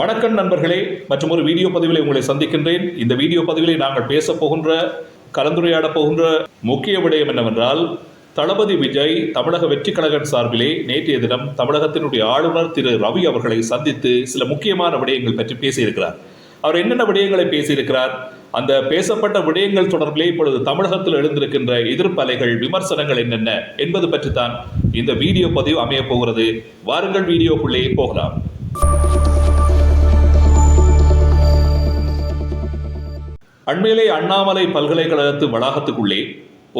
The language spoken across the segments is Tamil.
வணக்கம் நண்பர்களே மற்றும் ஒரு வீடியோ பதிவில் உங்களை சந்திக்கின்றேன். இந்த வீடியோ பதிவிலே நாங்கள் பேச போகின்ற கலந்துரையாட போகின்ற முக்கிய விடயம் என்னவென்றால் தளபதி விஜய் தமிழக வெற்றி கழகம் சார்பிலே நேற்றைய தினம் தமிழகத்தினுடைய ஆளுநர் திரு ரவி அவர்களை சந்தித்து சில முக்கியமான விடயங்கள் பற்றி பேசியிருக்கிறார். அவர் என்னென்ன விடயங்களை பேசியிருக்கிறார்? அந்த பேசப்பட்ட விடயங்கள் தொடர்பிலே இப்பொழுது தமிழகத்தில் எழுந்திருக்கின்ற எதிர்ப்பலைகள் விமர்சனங்கள் என்னென்ன என்பது பற்றி தான் இந்த வீடியோ பதிவு அமையப் போகிறது. வாருங்கள் வீடியோக்குள்ளே போகலாம். அண்மையிலே அண்ணாமலை பல்கலைக்கழகத்து வளாகத்துக்குள்ளே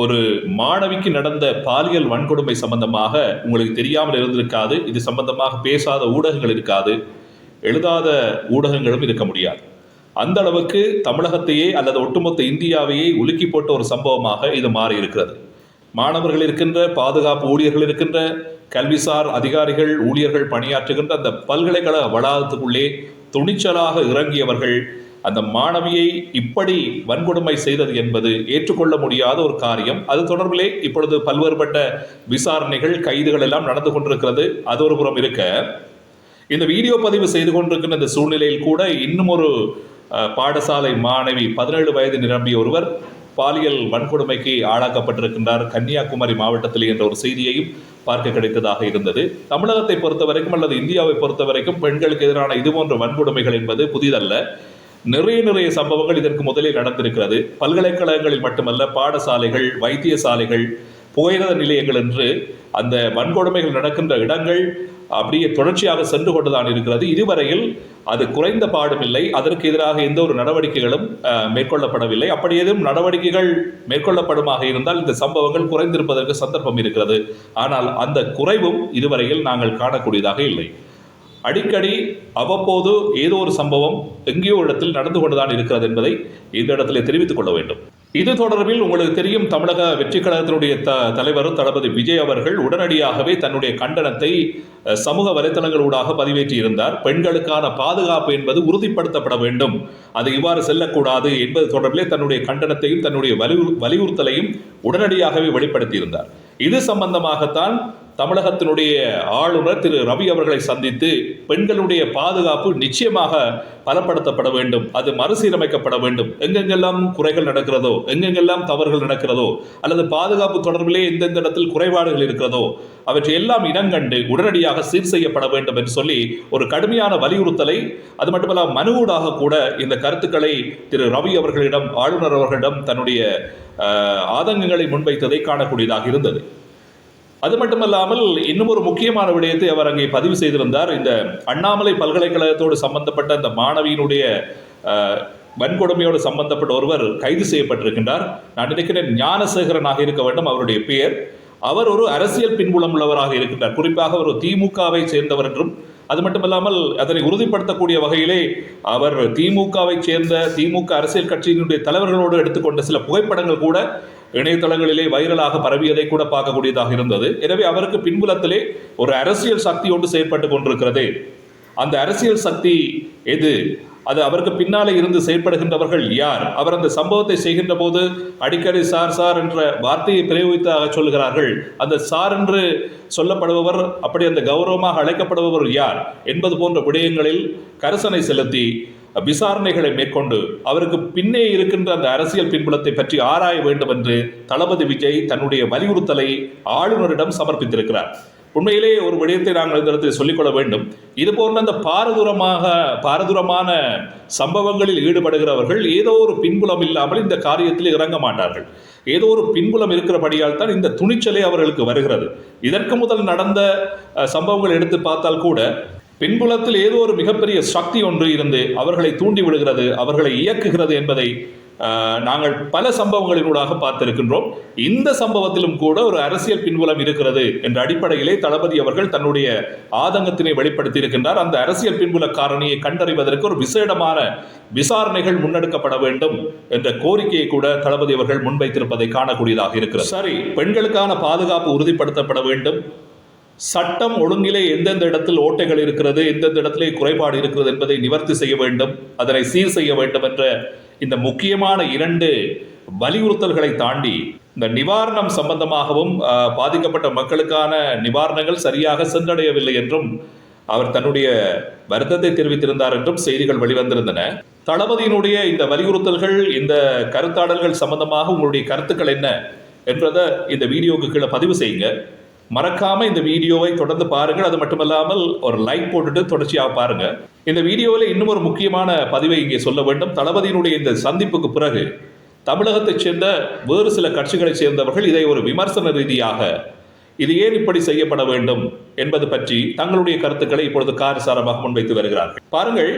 ஒரு மாணவிக்கு நடந்த பாலியல் வன்கொடுமை சம்பந்தமாக உங்களுக்கு தெரியாமல் இருந்திருக்காது இது சம்பந்தமாக பேசாத ஊடகங்கள் இருக்காது எழுதாத ஊடகங்களும் இருக்க முடியாது. அந்த அளவுக்கு தமிழகத்தையே அல்லது ஒட்டுமொத்த இந்தியாவையே உலுக்கி போட்ட ஒரு சம்பவமாக இது மாறி இருக்கிறது. மாணவர்கள் இருக்கின்ற பாதுகாப்பு ஊழியர்கள் இருக்கின்ற கல்விசார் அதிகாரிகள் ஊழியர்கள் பணியாற்றுகின்ற அந்த பல்கலைக்கழக வளாகத்துக்குள்ளே துணிச்சலாக இறங்கியவர்கள் அந்த மாணவியை இப்படி வன்கொடுமை செய்தது என்பது ஏற்றுக்கொள்ள முடியாத ஒரு காரியம். அது தொடர்பிலே இப்பொழுது பல்வேறுபட்ட விசாரணைகள் கைதுகள் எல்லாம் நடந்து கொண்டிருக்கிறது. அது ஒரு புறம் இருக்க இந்த வீடியோ பதிவு செய்து கொண்டிருக்கின்ற இந்த சூழ்நிலையில் கூட இன்னும் ஒரு பாடசாலை மாணவி பதினேழு வயது நிரம்பிய ஒருவர் பாலியல் வன்கொடுமைக்கு ஆளாக்கப்பட்டிருக்கின்றார். கன்னியாகுமரி மாவட்டத்தில் என்ற ஒரு செய்தியையும் பார்க்க கிடைத்ததாக இருந்தது. தமிழகத்தை பொறுத்த வரைக்கும் அல்லது இந்தியாவை பொறுத்த வரைக்கும் பெண்களுக்கு எதிரான இதுபோன்ற வன்கொடுமைகள் என்பது புதிதல்ல. நிறைய நிறைய சம்பவங்கள் இதற்கு முதலில் நடந்திருக்கிறது. பல்கலைக்கழகங்களில் மட்டுமல்ல பாடசாலைகள் வைத்தியசாலைகள் புகையிரத நிலையங்கள் என்று அந்த வன்கொடுமைகள் நடக்கின்ற இடங்கள் அப்படியே தொடர்ச்சியாக சென்று கொண்டுதான் இருக்கிறது. இதுவரையில் அது குறைந்த பாடுமில்லை அதற்கு எதிராக எந்த ஒரு நடவடிக்கைகளும் மேற்கொள்ளப்படவில்லை. அப்படி ஏதும் நடவடிக்கைகள் மேற்கொள்ளப்படுமாக இருந்தால் இந்த சம்பவங்கள் குறைந்திருப்பதற்கு சந்தர்ப்பம் இருக்கிறது. ஆனால் அந்த குறைவும் இதுவரையில் நாங்கள் காணக்கூடியதாக இல்லை. அடிக்கடி அவ்வப்போது ஏதோ ஒரு சம்பவம் எங்கேயோ இடத்தில் நடந்து கொண்டுதான் இருக்கிறது என்பதை இந்த இடத்திலே தெரிவித்துக் கொள்ள வேண்டும். இது தொடர்பில் உங்களுக்கு தெரியும் தமிழக வெற்றி கழகத்தினுடைய த தலைவர் தளபதி விஜய் அவர்கள் உடனடியாகவே தன்னுடைய கண்டனத்தை சமூக சமூக வலைத்தளங்களூடாக பதிவேற்றியிருந்தார். பெண்களுக்கான பாதுகாப்பு என்பது உறுதிப்படுத்தப்பட வேண்டும். அது இவ்வாறு செல்லக்கூடாது என்பது தொடர்பிலே தன்னுடைய கண்டனத்தையும் தன்னுடைய வலியுறு வலியுறுத்தலையும் உடனடியாகவே வெளிப்படுத்தியிருந்தார். இது சம்பந்தமாகத்தான் தமிழகத்தினுடைய ஆளுநர் திரு ரவி அவர்களை சந்தித்து பெண்களுடைய பாதுகாப்பு நிச்சயமாக பலப்படுத்தப்பட வேண்டும். அது மறுசீரமைக்கப்பட வேண்டும். எங்கெங்கெல்லாம் குறைகள் நடக்கிறதோ எங்கெங்கெல்லாம் தவறுகள் நடக்கிறதோ அல்லது பாதுகாப்பு தொடர்பிலே எந்தெந்த இடத்தில் குறைபாடுகள் இருக்கிறதோ அவற்றை எல்லாம் இனங்கண்டு உடனடியாக சீர் செய்யப்பட வேண்டும் என்று சொல்லி ஒரு கடுமையான வலியுறுத்தலை அது மட்டுமல்ல மனுவூடாக கூட இந்த கருத்துக்களை திரு ரவி அவர்களிடம் ஆளுநர் அவர்களிடம் தன்னுடைய ஆதங்கங்களை முன்வைத்ததை காணக்கூடியதாக இருந்தது. அது மட்டுமல்லாமல் இன்னும் ஒரு முக்கியமான விடயத்தை அவர் அங்கே பதிவு செய்திருந்தார். இந்த அண்ணாமலை பல்கலைக்கழகத்தோடு சம்பந்தப்பட்ட அந்த மாணவியினுடைய வன்கொடுமையோடு சம்பந்தப்பட்ட ஒருவர் கைது செய்யப்பட்டிருக்கின்றார். நான் நினைக்கிறேன் ஞானசேகரனாக இருக்க வேண்டும் அவருடைய பெயர். அவர் ஒரு அரசியல் பின்புலம் உள்ளவராக இருக்கின்றார். குறிப்பாக ஒரு திமுகவை சேர்ந்தவர் என்றும் அது மட்டுமல்லாமல் அதனை உறுதிப்படுத்தக்கூடிய வகையிலே அவர் திமுகவை சேர்ந்த திமுக அரசியல் கட்சியினுடைய தலைவர்களோடு எடுத்துக்கொண்ட சில புகைப்படங்கள் கூட இணையதளங்களிலே வைரலாக பரவியதை கூட பார்க்கக்கூடியதாக இருந்தது. எனவே அவருக்கு பின்புலத்திலே ஒரு அரசியல் சக்தி ஒன்று செயற்பட்டு கொண்டிருக்கிறது. அந்த அரசியல் சக்தி எது? அது அவருக்கு பின்னாலே இருந்து செயற்படுகின்றவர்கள் யார்? அவர் அந்த சம்பவத்தை செய்கின்ற போது அடிக்கடி சார் சார் என்ற வார்த்தையை பிரயோகித்தாக சொல்கிறார்கள் அந்த சார் என்று சொல்லப்படுபவர் அப்படி அந்த கௌரவமாக அழைக்கப்படுபவர் யார்? என்பது போன்ற விடயங்களில் கரிசனை செலுத்தி விசாரணைகளை மேற்கொண்டு அவருக்கு பின்னே இருக்கின்ற அந்த அரசியல் பின்புலத்தை பற்றி ஆராய வேண்டும் என்று தளபதி விஜய் தன்னுடைய வலியுறுத்தலை ஆளுநரிடம் சமர்ப்பித்திருக்கிறார். உண்மையிலே ஒரு விடயத்தை நாங்கள் இந்த இடத்தில் சொல்லிக்கொள்ள வேண்டும். இது போன்ற அந்த பாரதூரமாக பாரதூரமான சம்பவங்களில் ஈடுபடுகிறவர்கள் ஏதோ ஒரு பின்புலம் இல்லாமல் இந்த காரியத்தில் இறங்க மாட்டார்கள். ஏதோ ஒரு பின்புலம் இருக்கிறபடியால் தான் இந்த துணிச்சலே அவர்களுக்கு வருகிறது. இதற்கு முதல் நடந்த சம்பவங்கள் எடுத்து பார்த்தால் கூட பின்புலத்தில் ஏதோ ஒரு மிகப்பெரிய சக்தி ஒன்று இருந்து அவர்களை தூண்டி விடுகிறது அவர்களை இயக்குகிறது என்பதை நாங்கள் பல சம்பவங்களினூடாக பார்த்திருக்கின்றோம். இந்த சம்பவத்திலும் கூட ஒரு அரசியல் பின்புலம் இருக்கிறது என்ற அடிப்படையிலே தளபதி அவர்கள் தன்னுடைய ஆதங்கத்தினை வெளிப்படுத்தி இருக்கின்றார் அந்த அரசியல் பின்புல காரணியை கண்டறிவதற்கு ஒரு விசேடமான விசாரணைகள் முன்னெடுக்கப்பட வேண்டும் என்ற கோரிக்கையை கூட தளபதி அவர்கள் முன்வைத்திருப்பதை காணக்கூடியதாக இருக்கிறது. சரி. பெண்களுக்கான பாதுகாப்பு உறுதிப்படுத்தப்பட வேண்டும். சட்டம் ஒழுங்கிலே எந்தெந்த இடத்தில் ஓட்டைகள் இருக்கிறது எந்தெந்த இடத்திலே குறைபாடு இருக்கிறது என்பதை நிவர்த்தி செய்ய வேண்டும் அதனை சீர் செய்ய வேண்டும் என்ற இந்த முக்கியமான இரண்டு வலியுறுத்தல்களை தாண்டி இந்த நிவாரணம் சம்பந்தமாகவும் பாதிக்கப்பட்ட மக்களுக்கான நிவாரணங்கள் சரியாக சென்றடையவில்லை என்றும் அவர் தன்னுடைய வருத்தத்தை தெரிவித்திருந்தார் என்றும் செய்திகள் வெளிவந்திருந்தன. தளபதியினுடைய இந்த வலியுறுத்தல்கள் இந்த கருத்தாடல்கள் சம்பந்தமாக உங்களுடைய கருத்துக்கள் என்ன என்றதை இந்த வீடியோவுக்கு கீழே பதிவு செய்யுங்க. மறக்காம இந்த வீடியோவை தொடர்ந்து பாருங்கள். அது மட்டுமல்லாமல் ஒரு லைக் போட்டுட்டு தொடர்ச்சியாக பாருங்க. இந்த வீடியோவில் இன்னும் ஒரு முக்கியமான பதிவை இங்கே சொல்ல வேண்டும். தளபதியினுடைய இந்த சந்திப்புக்கு பிறகு தமிழகத்தைச் சேர்ந்த வேறு சில கட்சிகளைச் சேர்ந்தவர்கள் இதை ஒரு விமர்சன ரீதியாக இது ஏன் இப்படி செய்யப்பட வேண்டும் என்பது பற்றி தங்களுடைய கருத்துக்களை இப்பொழுது காரசாரமாக முன்வைத்து வருகிறார்கள். பாருங்கள்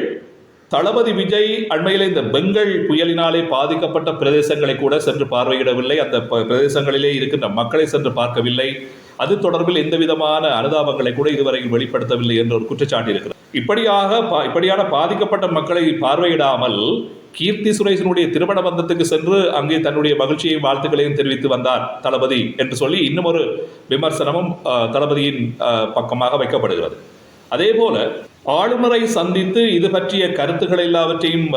தளபதி விஜய் அண்மையில் இந்த பெங்கல் புயலினாலே பாதிக்கப்பட்ட பிரதேசங்களை கூட சென்று பார்வையிடவில்லை. அந்த பிரதேசங்களிலே இருக்கின்ற மக்களை சென்று பார்க்கவில்லை. அது தொடர்பில் எந்த விதமான அனுதாபங்களை கூட இதுவரையில் வெளிப்படுத்தவில்லை என்ற ஒரு குற்றச்சாட்டு இருக்கிறது. இப்படியாக பா- இப்படியான பாதிக்கப்பட்ட மக்களை பார்வையிடாமல் கீர்த்தி சுரேஷனுடைய திருமண பந்தத்துக்கு சென்று அங்கே தன்னுடைய மகிழ்ச்சியையும் வாழ்த்துக்களையும் தெரிவித்து வந்தார் தளபதி என்று சொல்லி இன்னும் ஒரு விமர்சனமும் தளபதியின் பக்கமாக வைக்கப்படுகிறது. அதே போல ஆளுநரை சந்தித்து இது பற்றிய கருத்துக்கள் எல்லாவற்றையும்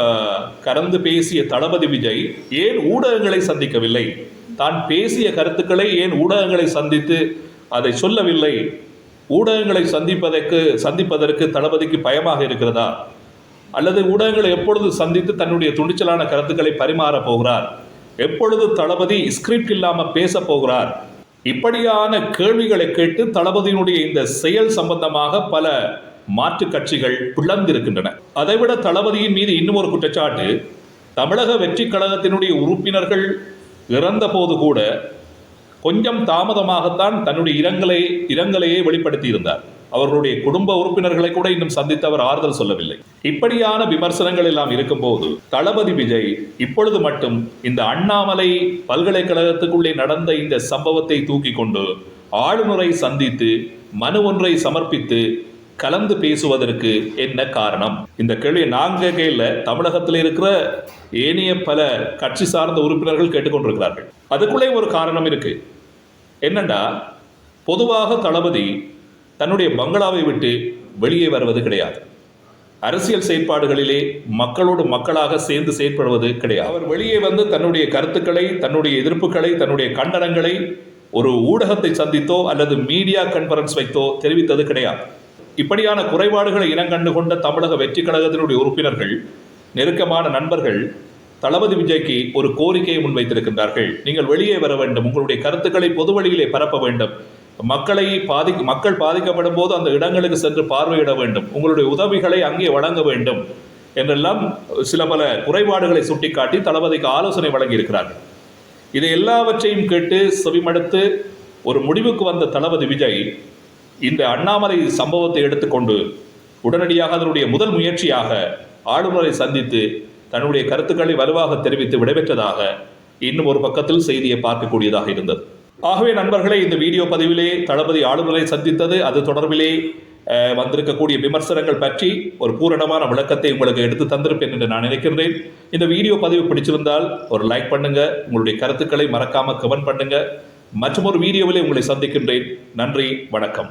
கலந்து பேசிய தளபதி விஜய் ஏன் ஊடகங்களை சந்திக்கவில்லை? தான் பேசிய கருத்துக்களை ஏன் ஊடகங்களை சந்தித்து அதை சொல்லவில்லை? ஊடகங்களை சந்திப்பதற்கு சந்திப்பதற்கு தளபதிக்கு பயமாக இருக்கிறதா? அல்லது ஊடகங்களை எப்பொழுது சந்தித்து தன்னுடைய துணிச்சலான கருத்துக்களை பரிமாறப் போகிறார்? எப்பொழுது தளபதி ஸ்கிரிப்ட் இல்லாமல் பேசப் போகிறார்? இப்படியான கேள்விகளை கேட்டு தளபதியினுடைய இந்த செயல் சம்பந்தமாக பல மாற்றுக் கட்சிகள் பிளந்திருக்கின்றன. அதைவிட தளபதியின் மீது இன்னும் ஒரு குற்றச்சாட்டு தமிழக வெற்றி கழகத்தினுடைய உறுப்பினர்கள் இறந்த போது கூட கொஞ்சம் தாமதமாகத்தான் தன்னுடைய இரங்கலை இரங்கலையே வெளிப்படுத்தி இருந்தார் அவர்களுடைய குடும்ப உறுப்பினர்களை கூட இன்னும் சந்தித்து அவர் ஆறுதல் சொல்லவில்லை. இப்படியான விமர்சனங்கள் எல்லாம் இருக்கும்போது தளபதி விஜய் இப்பொழுது மட்டும் இந்த அண்ணாமலை பல்கலைக்கழகத்துக்குள்ளே நடந்த இந்த சம்பவத்தை தூக்கி கொண்டு ஆளுநரை சந்தித்து மனு ஒன்றை சமர்ப்பித்து கலந்து பேசுவதற்கு என்ன காரணம்? இந்த கேள்வியை நாங்கள் கேட்கல தமிழகத்தில் இருக்கிற ஏனைய பல கட்சி சார்ந்த உறுப்பினர்கள் கேட்டுக்கொண்டிருக்கிறார்கள். அதுக்குள்ளே ஒரு காரணம் இருக்கு. என்னண்டா? பொதுவாக தளபதி தன்னுடைய பங்களாவை விட்டு வெளியே வருவது கிடையாது. அரசியல் செயற்பாடுகளிலே மக்களோடு மக்களாக சேர்ந்து செயற்படுவது கிடையாது. அவர் வெளியே வந்து தன்னுடைய கருத்துக்களை தன்னுடைய எதிர்ப்புகளை தன்னுடைய கண்டனங்களை ஒரு ஊடகத்தை சந்தித்தோ அல்லது மீடியா கன்ஃபரன்ஸ் வைத்தோ தெரிவித்தது கிடையாது. இப்படியான குறைபாடுகளை இனங்கண்டு கொண்ட தமிழக வெற்றி கழகத்தினுடைய உறுப்பினர்கள் நெருக்கமான நண்பர்கள் தளபதி விஜய்க்கு ஒரு கோரிக்கையை முன்வைத்திருக்கின்றார்கள். நீங்கள் வெளியே வர வேண்டும். உங்களுடைய கருத்துக்களை பொது வழியிலே பரப்ப வேண்டும். மக்களை பாதி மக்கள் பாதிக்கப்படும் போது அந்த இடங்களுக்கு சென்று பார்வையிட வேண்டும். உங்களுடைய உதவிகளை அங்கே வழங்க வேண்டும் என்றெல்லாம் சில பல குறைபாடுகளை சுட்டிக்காட்டி தளபதிக்கு ஆலோசனை வழங்கியிருக்கிறார்கள். இதை எல்லாவற்றையும் கேட்டு செவிமடுத்து ஒரு முடிவுக்கு வந்த தளபதி விஜய் இந்த அண்ணாமலை சம்பவத்தை எடுத்துக்கொண்டு உடனடியாக அதனுடைய முதல் முயற்சியாக ஆளுநரை சந்தித்து தன்னுடைய கருத்துக்களை வலுவாக தெரிவித்து விடைபெற்றதாக இன்னும் ஒரு பக்கத்தில் செய்தியை பார்க்கக்கூடியதாக இருந்தது. ஆகவே நண்பர்களே இந்த வீடியோ பதிவிலே தளபதி ஆளுநரை சந்தித்தது அது தொடர்பிலே வந்திருக்கக்கூடிய விமர்சனங்கள் பற்றி ஒரு பூரணமான விளக்கத்தை உங்களுக்கு எடுத்து தந்திருப்பேன் என்று நான் நினைக்கின்றேன். இந்த வீடியோ பதிவு பிடிச்சிருந்தால் ஒரு லைக் பண்ணுங்க உங்களுடைய கருத்துக்களை மறக்காம கமெண்ட் பண்ணுங்க. மற்றும் ஒரு வீடியோவிலே உங்களை சந்திக்கின்றேன். நன்றி வணக்கம்.